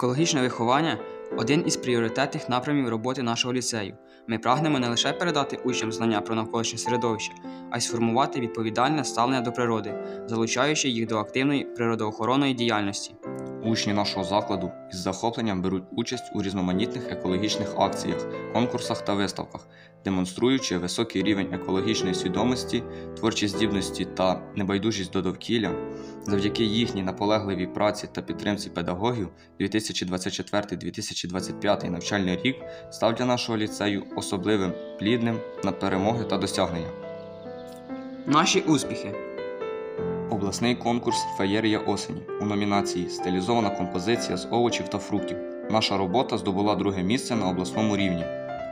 Екологічне виховання один із пріоритетних напрямів роботи нашого ліцею. Ми прагнемо не лише передати учням знання про навколишнє середовище, а й сформувати відповідальне ставлення до природи, залучаючи їх до активної природоохоронної діяльності. Учні нашого закладу із захопленням беруть участь у різноманітних екологічних акціях, конкурсах та виставках, демонструючи високий рівень екологічної свідомості, творчі здібності та небайдужість до довкілля. Завдяки їхній наполегливій праці та підтримці педагогів 2024-2025 навчальний рік став для нашого ліцею особливим, плідним на перемоги та досягнення. Наші успіхи. Обласний конкурс Феєрія осені у номінації Стилізована композиція з овочів та фруктів. Наша робота здобула друге місце на обласному рівні.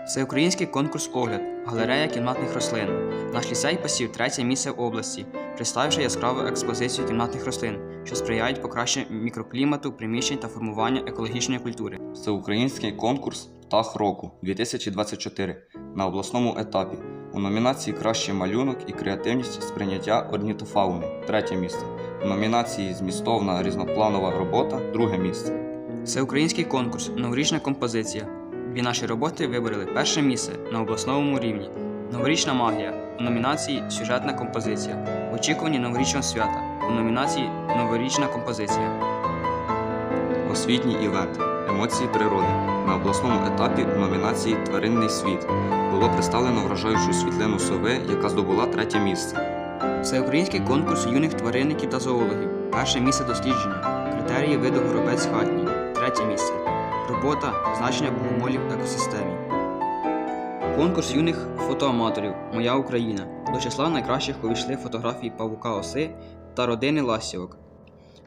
Всеукраїнський конкурс огляд, галерея кімнатних рослин. Наш ліцей посів третє місце в області, представивши яскраву експозицію кімнатних рослин, що сприяють покращенню мікроклімату, приміщень та формуванню екологічної культури. Всеукраїнський конкурс Птах року 2024 на обласному етапі у номінації Кращий малюнок і креативність сприйняття орнітофауни третє місце. У номінації Змістовна різнопланова робота друге місце. Всеукраїнський конкурс Новорічна композиція. Дві наші роботи вибороли перше місце на обласному рівні. Новорічна магія у номінації Сюжетна композиція. В очікуванні новорічного свята у номінації Новорічна композиція. Освітній івент Емоції природи на обласному етапі у номінації Тваринний світ було представлено вражаючу світлину сови, яка здобула третє місце. Всеукраїнський конкурс юних тваринників та зоологів. Перше місце дослідження. Критерії виду горобець хатній. Третє місце. Робота значення богомолів в екосистемі. Конкурс юних фотоаматорів Моя Україна. До числа найкращих увійшли фотографії павука оси та родини ластівок.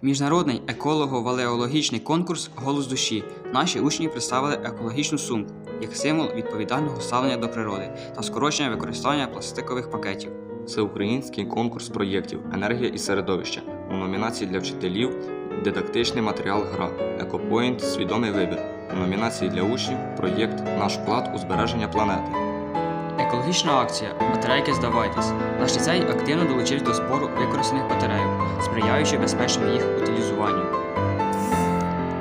Міжнародний еколого-валеологічний конкурс Голос душі. Наші учні представили екологічну сумку як символ відповідального ставлення до природи та скорочення використання пластикових пакетів. Всеукраїнський конкурс проєктів Енергія і середовище у номінації для вчителів Дидактичний матеріал гра Екопоінт Свідомий вибір у номінації для учнів Проєкт Наш вклад у збереження планети. Екологічна акція Батарейки здавайтесь. Наш ліцей активно долучився до збору використаних батарейок, сприяючи безпечному їх утилізуванню.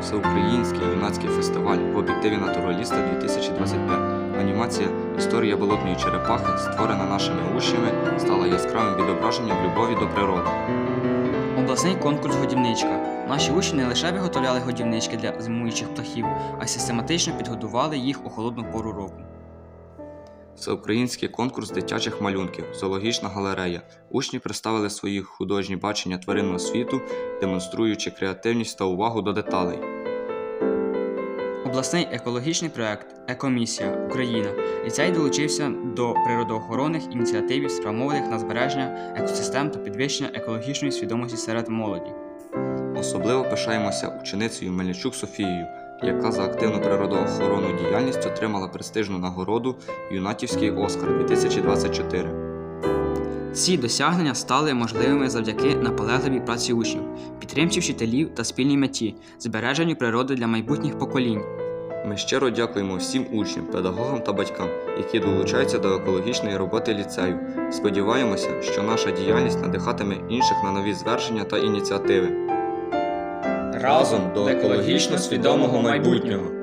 Всеукраїнський юнацький фестиваль в об'єктиві натураліста 2025. Анімація Історія болотної черепахи, створена нашими учнями, стала яскравим відображенням любові до природи. Обласний конкурс годівничка. Наші учні не лише виготовляли годівнички для зимуючих птахів, а й систематично підготували їх у холодну пору року. Всеукраїнський конкурс дитячих малюнків, зоологічна галерея. Учні представили свої художні бачення тваринного світу, демонструючи креативність та увагу до деталей. Обласний екологічний проект Екомісія Україна. Ліцей долучився до природоохоронних ініціатив, спрямованих на збереження екосистем та підвищення екологічної свідомості серед молоді. Особливо пишаємося ученицею Мельничук Софією, яка за активну природоохоронну діяльність отримала престижну нагороду Юнатівський Оскар 2024. Ці досягнення стали можливими завдяки наполегливій праці учнів, підтримці вчителів та спільній меті, збереженню природи для майбутніх поколінь. Ми щиро дякуємо всім учням, педагогам та батькам, які долучаються до екологічної роботи ліцею. Сподіваємося, що наша діяльність надихатиме інших на нові звершення та ініціативи. Разом до екологічно свідомого майбутнього!